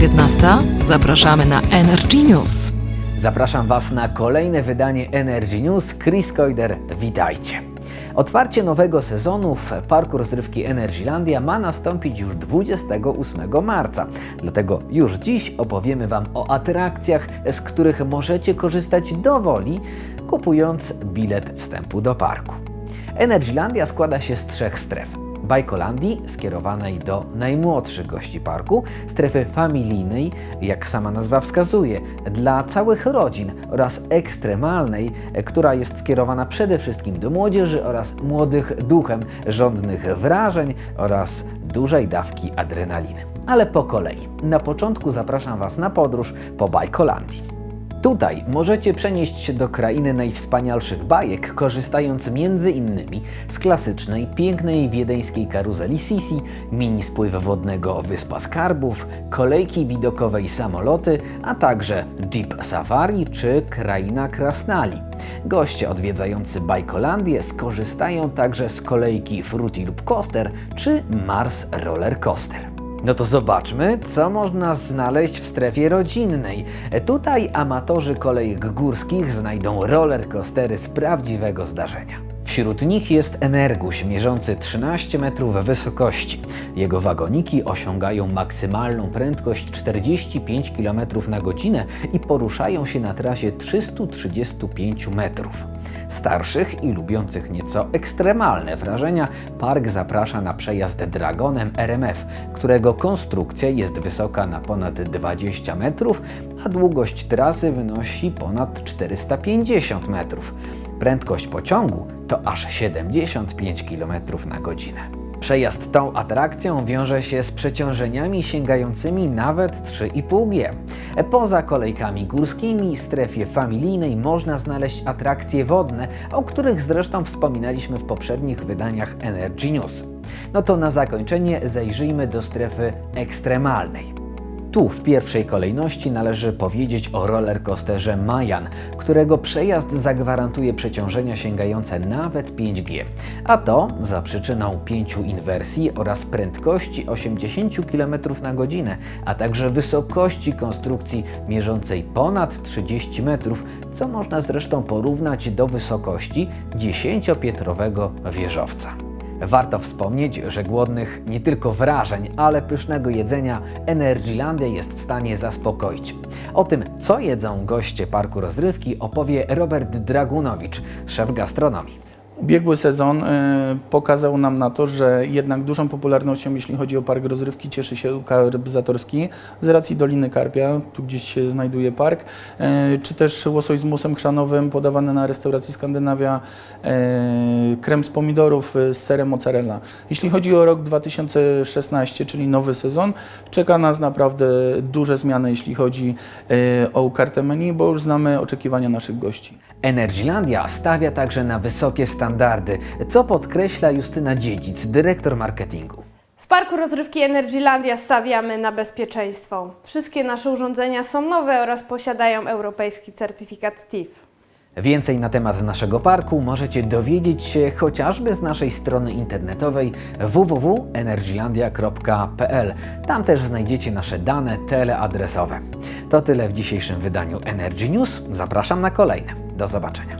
19. Zapraszamy na Energy News. Zapraszam Was na kolejne wydanie Energy News. Chris Koider, witajcie. Otwarcie nowego sezonu w Parku Rozrywki Energylandia ma nastąpić już 28 marca. Dlatego już dziś opowiemy Wam o atrakcjach, z których możecie korzystać dowoli, kupując bilet wstępu do parku. Energylandia składa się z trzech stref. Bajkolandii, skierowanej do najmłodszych gości parku, strefy familijnej, jak sama nazwa wskazuje, dla całych rodzin oraz ekstremalnej, która jest skierowana przede wszystkim do młodzieży oraz młodych duchem, żądnych wrażeń oraz dużej dawki adrenaliny. Ale po kolei. Na początku zapraszam Was na podróż po Bajkolandii. Tutaj możecie przenieść się do krainy najwspanialszych bajek, korzystając między innymi z klasycznej, pięknej wiedeńskiej karuzeli Sisi, mini spływ wodnego Wyspa Skarbów, kolejki widokowej samoloty, a także Jeep Safari czy Kraina Krasnali. Goście odwiedzający Bajkolandię skorzystają także z kolejki Fruity Loop Coaster czy Mars Roller Coaster. No to zobaczmy, co można znaleźć w strefie rodzinnej. Tutaj amatorzy kolejek górskich znajdą roller coastery z prawdziwego zdarzenia. Wśród nich jest Energuś, mierzący 13 metrów wysokości. Jego wagoniki osiągają maksymalną prędkość 45 km na godzinę i poruszają się na trasie 335 metrów. Starszych i lubiących nieco ekstremalne wrażenia, park zaprasza na przejazd Dragonem RMF, którego konstrukcja jest wysoka na ponad 20 metrów, a długość trasy wynosi ponad 450 metrów. Prędkość pociągu to aż 75 km na godzinę. Przejazd tą atrakcją wiąże się z przeciążeniami sięgającymi nawet 3,5 G. Poza kolejkami górskimi w strefie familijnej można znaleźć atrakcje wodne, o których zresztą wspominaliśmy w poprzednich wydaniach Energy News. No to na zakończenie zajrzyjmy do strefy ekstremalnej. Tu w pierwszej kolejności należy powiedzieć o rollercoasterze Mayan, którego przejazd zagwarantuje przeciążenia sięgające nawet 5G, a to za przyczyną pięciu inwersji oraz prędkości 80 km na godzinę, a także wysokości konstrukcji mierzącej ponad 30 metrów, co można zresztą porównać do wysokości 10-piętrowego wieżowca. Warto wspomnieć, że głodnych nie tylko wrażeń, ale pysznego jedzenia Energylandia jest w stanie zaspokoić. O tym, co jedzą goście parku rozrywki, opowie Robert Dragunowicz, szef gastronomii. Ubiegły sezon y, pokazał nam na to, że jednak dużą popularnością, jeśli chodzi o park rozrywki, cieszy się karp zatorski z racji Doliny Karpia, tu gdzieś się znajduje park, y, czy też łosoś z musem chrzanowym podawany na restauracji Skandynawia, y, krem z pomidorów z serem mozzarella. Jeśli chodzi o rok 2016, czyli nowy sezon, czeka nas naprawdę duże zmiany, jeśli chodzi o kartę menu, bo już znamy oczekiwania naszych gości. Energylandia stawia także na wysokie standardy, co podkreśla Justyna Dziedzic, dyrektor marketingu. W Parku Rozrywki Energylandia stawiamy na bezpieczeństwo. Wszystkie nasze urządzenia są nowe oraz posiadają europejski certyfikat TIF. Więcej na temat naszego parku możecie dowiedzieć się chociażby z naszej strony internetowej www.energylandia.pl. Tam też znajdziecie nasze dane teleadresowe. To tyle w dzisiejszym wydaniu Energy News. Zapraszam na kolejne. Do zobaczenia.